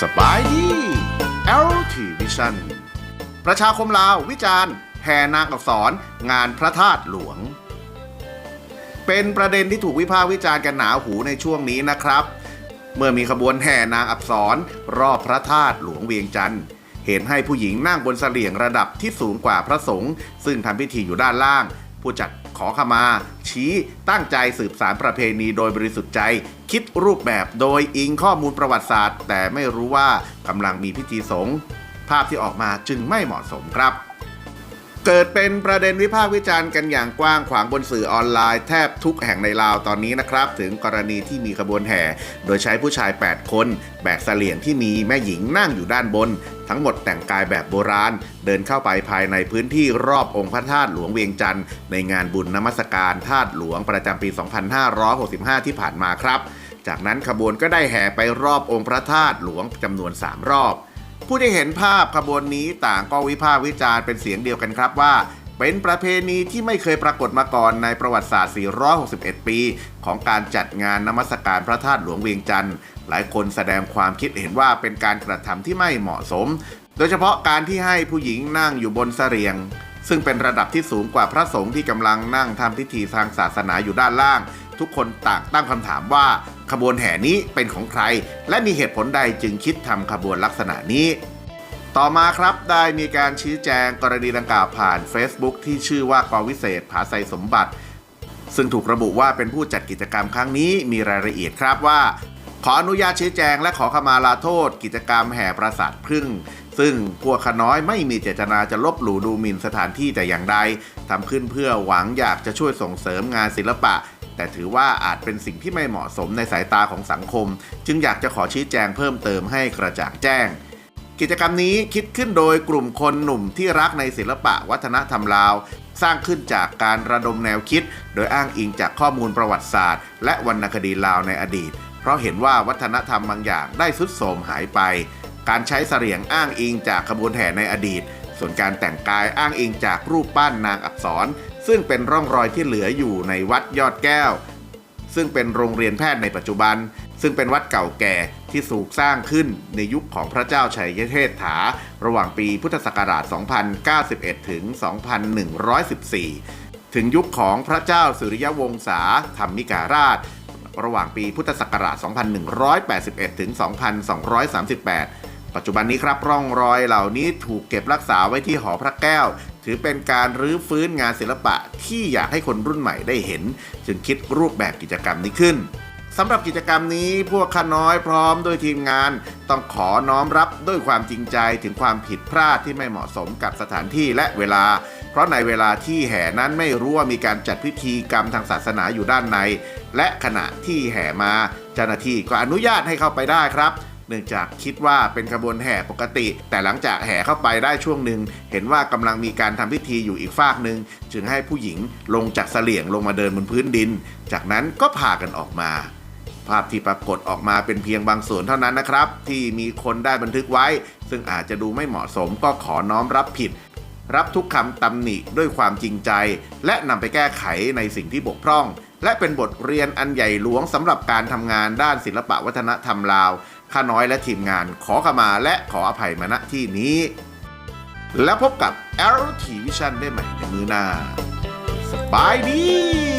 สบายดี LT Vision ประชาคมลาววิจารณ์ แห่นางอักษรงานพระธาตุหลวง เป็นประเด็นที่ถูกวิพากษ์วิจารณ์กันหนาหูในช่วงนี้นะครับ เมื่อมีขบวนแห่นางอักษรรอบพระธาตุหลวงเวียงจันทร์ เห็นให้ผู้หญิงนั่งบนเสลี่ยงระดับที่สูงกว่าพระสงฆ์ซึ่งทำพิธีอยู่ด้านล่าง ผู้จัดขอขมา ชี้ตั้งใจสืบสารประเพณีโดยบริสุทธิ์ใจ คิดรูปแบบโดยอิงข้อมูลประวัติศาสตร์ แต่ไม่รู้ว่ากำลังมีพิธีสงฆ์ภาพที่ออกมาจึงไม่เหมาะสมครับ เกิดเป็นประเด็นวิพากษ์วิจารณ์กันอย่างกว้างขวางบนสื่อออนไลน์แทบทุกแห่งในลาวตอนนี้นะครับ ถึงกรณีที่มีขบวนแห่ โดยใช้ผู้ชาย 8 คน แบกเสลี่ยงที่มีแม่หญิงนั่งอยู่ด้านบน ทั้งหมดแต่งกายแบบโบราณ เดินเข้าไปภายในพื้นที่รอบองค์พระธาตุหลวงเวียงจันทร์ในงานบุญนมัสการธาตุหลวงประจำปี 2565 ที่ผ่านมาครับ จากนั้นขบวนก็ได้แห่ไปรอบองค์พระธาตุหลวงจำนวน 3 รอบ ผู้ที่เห็นภาพขบวนนี้ต่างก็วิพากษ์วิจารณ์เป็นเสียงเดียวกันครับว่า เป็นประเพณีที่ไม่เคยปรากฏมาก่อนในประวัติศาสตร์ 461 ปี ของการจัดงานนมัสการพระธาตุหลวงเวียงจันทร์ หลายคนแสดงความคิดเห็นว่าเป็นการกระทำที่ไม่เหมาะสม โดยเฉพาะการที่ให้ผู้หญิงนั่งอยู่บนเสลียง ซึ่งเป็นระดับที่สูงกว่าพระสงฆ์ที่กำลังนั่งทำพิธีทางศาสนาอยู่ด้านล่าง ทุกคนต่างตั้งคำถามว่าขบวนแห่นี้เป็นของใคร และมีเหตุผลใดจึงคิดทำขบวนลักษณะนี้ ต่อมาครับได้มีการชี้แจงกรณีดังกล่าวผ่าน Facebook ที่ชื่อว่ากอวิเศษผาไซสมบัติ ซึ่งถูกระบุว่าเป็นผู้จัดกิจกรรมครั้งนี้มีรายละเอียดครับว่า ขออนุญาตชี้แจงและขอขมาลาโทษ กิจกรรมแห่ปราสาทพึ่ง ซึ่งพวกขน้อยไม่มีเจตนาจะลบหลู่ดูหมิ่นสถานที่แต่อย่างใดทำขึ้นเพื่อหวังอยากจะช่วยส่งเสริมงานศิลปะแต่ถือว่าอาจเป็นสิ่งที่ไม่เหมาะสมในสายตาของสังคม จึงอยากจะขอชี้แจงเพิ่มเติมให้กระจ่างแจ้ง กิจกรรมนี้คิดขึ้นโดยกลุ่มคนหนุ่มที่รักในศิลปะวัฒนธรรมลาว สร้างขึ้นจากการระดมแนวคิด โดยอ้างอิงจากข้อมูลประวัติศาสตร์ และวรรณคดีลาวในอดีต เพราะเห็นว่าวัฒนธรรมบางอย่างได้สุดโทมหายไป การใช้เสียงอ้างอิงจากขบวนแห่ในอดีต ส่วนการแต่งกายอ้างอิงจากรูปปั้นนางอักษร ซึ่งเป็นร่องรอยที่เหลืออยู่ในวัดยอดแก้ว ซึ่งเป็นโรงเรียนแพทย์ในปัจจุบัน ซึ่งเป็นวัดเก่าแก่ที่สูกสร้างขึ้นในยุคของพระเจ้าชัยเทศถา ระหว่างปีพุทธศักราช 2091 ถึง 2114 ถึงยุคของพระเจ้าสุริยวงศาธรรมิการาช ระหว่างปีพุทธศักราช 2181 ถึง 2238ปัจจุบันนี้ครับร่องรอยเหล่านี้ถูกเก็บรักษาไว้ที่หอพระแก้ว ถือเป็นการรื้อฟื้นงานศิลปะที่อยากให้คนรุ่นใหม่ได้เห็น จึงคิดรูปแบบกิจกรรมนี้ขึ้น สำหรับกิจกรรมนี้พวกข้าน้อยพร้อมโดยทีมงาน ต้องขอน้อมรับด้วยความจริงใจถึงความผิดพลาดที่ไม่เหมาะสมกับสถานที่และเวลา เพราะในเวลาที่แห่นั้นไม่รู้ว่ามีการจัดพิธีกรรมทางศาสนาอยู่ด้านใน และขณะที่แห่มาเจ้าหน้าที่ก็อนุญาตให้เข้าไปได้ครับเนื่องจากคิดว่าเป็นขบวนแห่ปกติ แต่หลังจากแห่เข้าไปได้ช่วงหนึ่ง เห็นว่ากำลังมีการทำพิธีอยู่อีกฝากหนึ่ง จึงให้ผู้หญิงลงจากเสลี่ยงลงมาเดินบนพื้นดิน จากนั้นก็พากันออกมา ภาพที่ปรากฏออกมาเป็นเพียงบางส่วนเท่านั้นนะครับ ที่มีคนได้บันทึกไว้ ซึ่งอาจจะดูไม่เหมาะสมก็ขอน้อมรับผิด รับทุกคำตำหนิด้วยความจริงใจ และนำไปแก้ไขในสิ่งที่บกพร่อง และเป็นบทเรียนอันใหญ่หลวงสำหรับการทำงานด้านศิลปะวัฒนธรรมลาวข้าน้อยและทีมงานขอขมาและขออภัยมาณที่นี้ แล้วพบกับ l t Vision ได้ใหม่ในมือหน้า สบายดี